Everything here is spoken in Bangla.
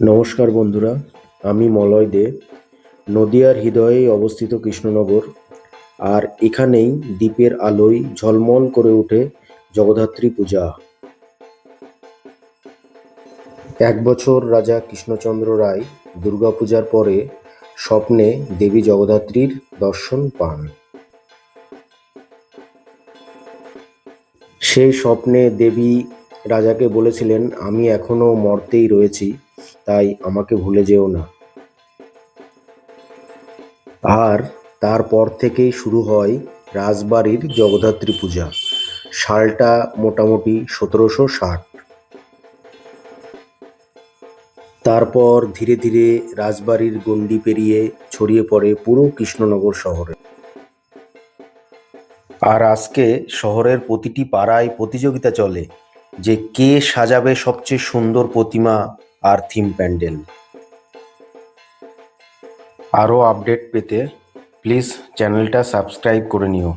নমস্কার বন্ধুরা, আমি মলয় দে, নদিয়ার হৃদয়ে অবস্থিত কৃষ্ণনগর, আর এখানেই দ্বীপের আলোয় ঝলমল করে ওঠে জগদ্ধাত্রী পূজা। এক বছর রাজা কৃষ্ণচন্দ্র রায় দুর্গাপূজার পরে স্বপ্নে দেবী জগদ্ধাত্রীর দর্শন পান। সেই স্বপ্নে দেবী রাজাকে বলেছিলেন, আমি এখনও মর্তেই রয়েছি, তাই আমাকে ভুলে যেও না। আর তারপর থেকেই শুরু হয় রাজবাড়ির জগদ্ধাত্রী পূজা। সালটা মোটামুটি সতেরোশো ষাট। তারপর ধীরে ধীরে রাজবাড়ির গণ্ডি পেরিয়ে ছড়িয়ে পড়ে পুরো কৃষ্ণনগর শহরে। আর আজকে শহরের প্রতিটি পাড়ায় প্রতিযোগিতা চলে। যে কে সাজাবে সবচেয়ে সুন্দর প্রতিমা আর থিম প্যান্ডেল। আরও আপডেট পেতে প্লিজ চ্যানেলটা সাবস্ক্রাইব করে নিও।